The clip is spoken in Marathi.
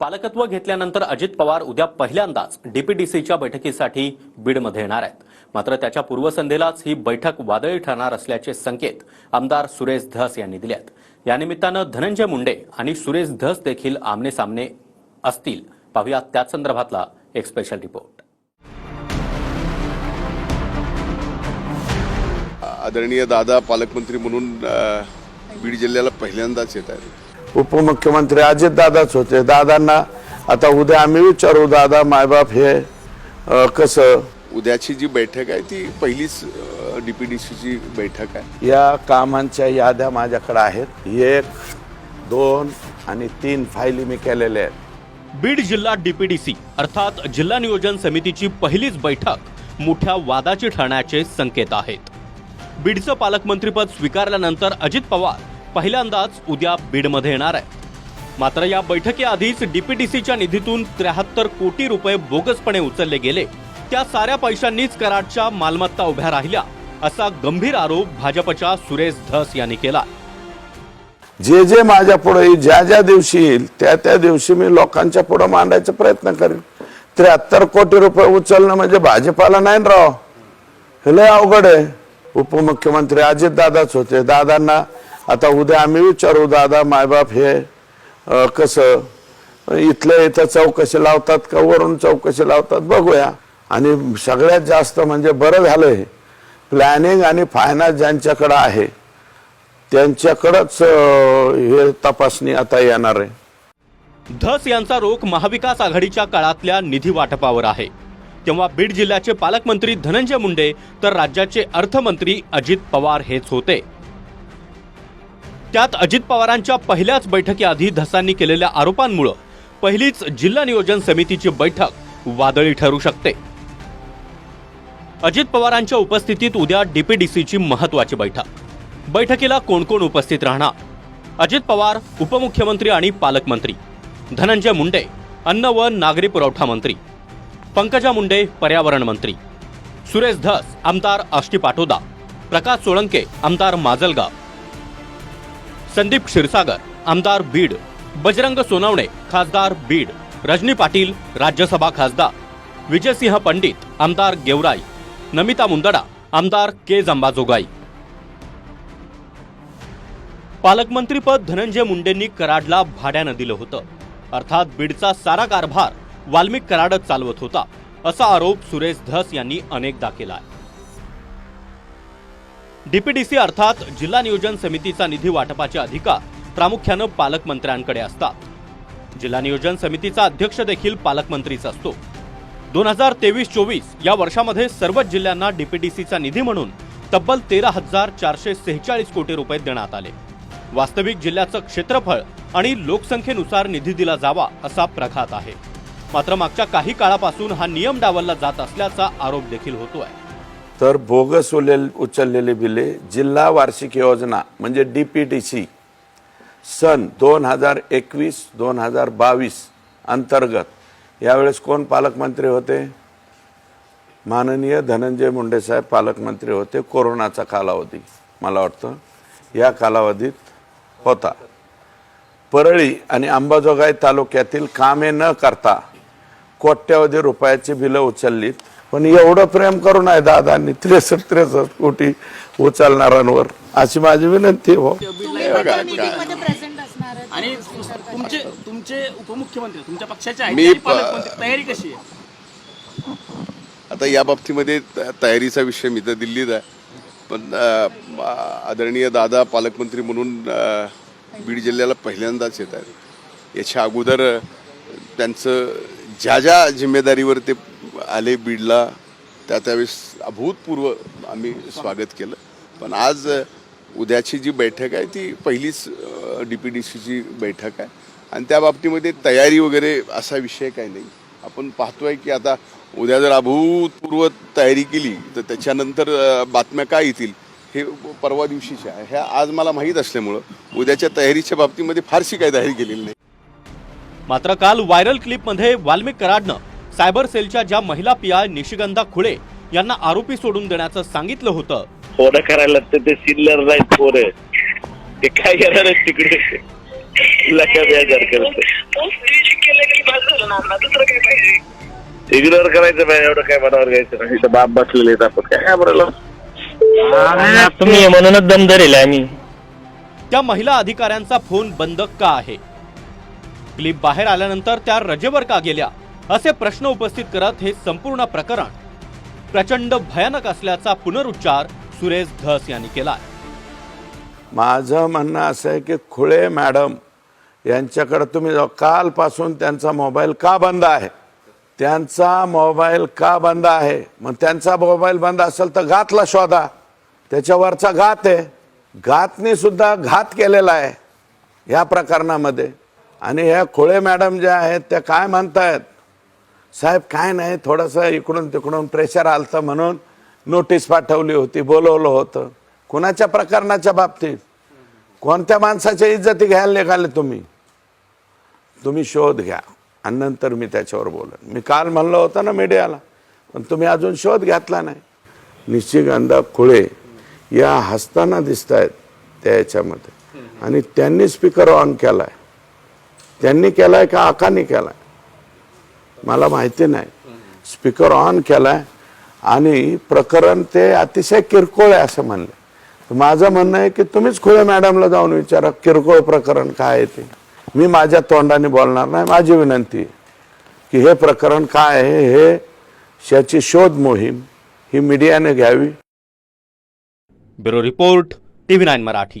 पालकत्व घेतल्यानंतर अजित पवार उद्या पहिल्यांदाच डीपीडीसीच्या बैठकीसाठी बीडमध्ये येणार आहेत. मात्र त्याच्या पूर्वसंध्येलाच ही बैठक वादळी ठरणार असल्याचे संकेत आमदार सुरेश धस यांनी दिले आहेत. यानिमित्तानं धनंजय मुंडे आणि सुरेश धस देखील आमने सामने असतील. पाहूया त्याच संदर्भातला एक स्पेशल रिपोर्ट आदरणीय दादा पालकमंत्री म्हणून बीड जिल्ह्याला पहिल्यांदाच येत आहेत. उपमुख्यमंत्री अजित दादाच होते. दादांना आता उद्या आम्ही विचारू दादा मायबाप हे कसं? उद्याची जी बैठक आहे ती पहिलीच डीपीडीसीची बैठक आहे. या कामांच्या याद्या माझ्याकडे आहेत. एक दोन आणि तीन फायली मी केलेल्या आहेत. बीड जिल्हा डीपीडीसी अर्थात जिल्हा नियोजन समितीची पहिलीच बैठक मोठ्या वादाची ठरण्याचे संकेत आहेत. बीडचं पालकमंत्रीपद स्वीकारल्यानंतर अजित पवार पहिल्यांदाच उद्या बीडमध्ये येणार आहे. मात्र या बैठकीआधीच डीपीडीसीच्या निधीतून त्र्याहत्तर कोटी रुपये बोगसपणे उचलले गेले. त्या साऱ्या पैशांनीच कराडच्या मालमत्ता उभ्या राहिल्या असा गंभीर आरोप भाजपच्या सुरेश धस यांनी केला. जे जे माझ्या पुढे येईल ज्या ज्या दिवशी येईल त्या त्या दिवशी मी लोकांच्या पुढे मांडायचा प्रयत्न करेन. त्र्याहत्तर कोटी रुपये उचलणं म्हणजे भाजपाला नाही राव? हे लय अवघड आहे. उपमुख्यमंत्री अजितदादाच होते. दादांना आता उद्या आम्ही विचारू दादा मायबाप हे कसं? इथलं इथं चौकशी लावतात का? वरून चौकशी लावतात? बघूया. आणि सगळ्यात जास्त म्हणजे बरं झालंय प्लॅनिंग आणि फायनान्स ज्यांच्याकडं आहे त्यांच्याकडंच हे तपासणी आता येणार आहे. धस यांचा रोख महाविकास आघाडीच्या काळातल्या निधी वाटपावर आहे. तेव्हा बीड जिल्ह्याचे पालकमंत्री धनंजय मुंडे तर राज्याचे अर्थमंत्री अजित पवार हेच होते. त्यात अजित पवारांच्या पहिल्याच बैठकीआधी धसांनी केलेल्या आरोपांमुळं पहिलीच जिल्हा नियोजन समितीची बैठक वादळी ठरू शकते. अजित पवारांच्या उपस्थितीत उद्या डीपीडीसीची महत्वाची बैठक. बैठकीला कोण कोण उपस्थित राहणार? अजित पवार उपमुख्यमंत्री आणि पालकमंत्री. धनंजय मुंडे अन्न व नागरी पुरवठा मंत्री. पंकजा मुंडे पर्यावरण मंत्री. सुरेश धस आमदार आष्टी पाटोदा. प्रकाश सोळंके आमदार माजलगाव. संदीप क्षीरसागर आमदार बीड. बजरंग सोनवणे खासदार बीड. रजनी पाटील राज्यसभा खासदार. विजयसिंह पंडित आमदार गेवराई. नमिता मुंदडा आमदार के. जंबाजोगाई. पालकमंत्रीपद धनंजय मुंडेंनी कराडला भाड्यानं दिलं होतं. अर्थात बीडचा सारा कारभार वाल्मिक कराडच चालवत होता असा आरोप सुरेश धस यांनी अनेकदा केला आहे डीपीडीसी अर्थात जिल्हा नियोजन समितीचा निधी वाटपाचे अधिकार प्रामुख्यानं पालकमंत्र्यांकडे असतात. जिल्हा नियोजन समितीचा अध्यक्ष देखील पालकमंत्रीच असतो. दोन हजार तेवीस चोवीस या वर्षामध्ये सर्वच जिल्ह्यांना डीपीडीसीचा निधी म्हणून तब्बल तेरा हजार चारशे सेहेचाळीस कोटी रुपये देण्यात आले. वास्तविक जिल्ह्याचं क्षेत्रफळ आणि लोकसंख्येनुसार निधी दिला जावा असा प्रघात आहे. मात्र मागच्या काही काळापासून हा नियम डावलला जात असल्याचा आरोप देखील होतो आहे तर बोगस उलेल उचललेली बिले जिल्हा वार्षिक योजना म्हणजे डी पी टी सी सन दोन हजार एकवीस दोन हजार बावीस अंतर्गत. यावेळेस कोण पालकमंत्री होते? माननीय धनंजय मुंडे साहेब पालकमंत्री होते कोरोनाचा कालावधी मला वाटतं. या कालावधीत होता. परळी आणि अंबाजोगाई तालुक्यातील कामे न करता कोट्यावधी रुपयाची बिलं उचललीत. पण एवढं प्रेम करून आहे दादांनी त्रेसष्ट त्रेसष्ट कोटी उचलणाऱ्यांवर. अशी माझी विनंती हो. तुम्ही बद्दल मीटिंगमध्ये प्रेझेंट असणार आहात. आणि तुमचे तुमचे उपमुख्यमंत्री तुमच्या पक्षाचे आहेत मी आणि प- पालकमंत्री तयारी कशी आहे? आता या बाबतीमध्ये त- तयारीचा विषय मी तर दिल्लीत आहे. पण अ, म- आदरणीय दादा पालकमंत्री म्हणून अ, बीड जिल्ह्याला पहिल्यांदाच येत आहेत. याच्या अगोदर अ, त्यांचं ज्या ज्या जिम्मेदारीवर ते आले बीडला त्या त्यावेळेस अभूतपूर्व आम्ही स्वागत केलं. पण आज उद्याची जी बैठक आहे ती पहिलीच डी पी डी सीची बैठक आहे. आणि त्या बाबतीमध्ये तयारी वगैरे असा विषय काही नाही. आपण पाहतोय की आता उद्या जर अभूतपूर्व तयारी केली तर त्याच्यानंतर बातम्या काय येतील हे परवा दिवशीच्या. आहे ह्या आज मला माहीत असल्यामुळं उद्याच्या तयारीच्या बाबतीमध्ये फारशी काही तयारी केलेली नाही. मात्र काल व्हायरल क्लिपमध्ये वाल्मिक कराडनं सायबर सेलच्या ज्या महिला पी आय निशिगंधा खुळे यांना आरोपी सोडून देण्याचं सांगितलं होतं. फोन करायला ते सिल्लर नाहीत फोन ते काय येणार आहेत तिकडे? लका बेजार करते. दुसरं काय पाहिजे इग्नोर करायचं पाहिजे एवढं काय मनावर घ्यायचं नाही. इथं बाप बसलेले आपण. काय घाबरलो? तुम्ही म्हणूनच दम धरेल आम्ही त्या महिला अधिकाऱ्यांचा फोन बंद का आहे? क्लिप बाहेर आल्यानंतर त्या रजेवर का गेल्या. असे प्रश्न उपस्थित करत हे संपूर्ण प्रकरण प्रचंड भयानक असल्याचा पुनरुच्चार सुरेश धस यांनी केला माझं म्हणणं असं आहे की खुळे मॅडम यांच्याकडे तुम्ही कालपासून त्यांचा मोबाईल का बंद आहे? त्यांचा मोबाईल का बंद आहे? मग त्यांचा मोबाईल बंद असेल तर घातला शोधा. त्याच्यावरचा घात आहे. घातने सुद्धा घात केलेला आहे या प्रकरणामध्ये. आणि ह्या खोळे मॅडम ज्या आहेत त्या काय म्हणतायत? साहेब काय नाही थोडंसं इकडून तिकडून प्रेशर आलतं म्हणून नोटीस पाठवली होती बोलवलं होतं. कुणाच्या प्रकरणाच्या बाबतीत? कोणत्या माणसाच्या इज्जती घ्यायला निघाले तुम्ही? तुम्ही शोध घ्या. आणि नंतर मी त्याच्यावर बोलेन. मी काल म्हणलं होतं ना मीडियाला पण तुम्ही अजून शोध घेतला नाही. निश्चिगंधा खुळे या हसताना दिसत आहेत त्या याच्यामध्ये. आणि त्यांनी स्पीकर ऑन केला आहे त्यांनी केलाय का आकाने केलाय? मला माहिती नाही. स्पीकर ऑन केलाय आणि प्रकरण ते अतिशय किरकोळ आहे असं म्हणले. माझं म्हणणं आहे की तुम्हीच खुळे मॅडमला जाऊन विचारा किरकोळ प्रकरण काय आहे ते. मी माझ्या तोंडाने बोलणार नाही माझी विनंती आहे की हे प्रकरण काय आहे हे याची शोध मोहीम ही मीडियाने घ्यावी. Bureau report TV nine Marathi.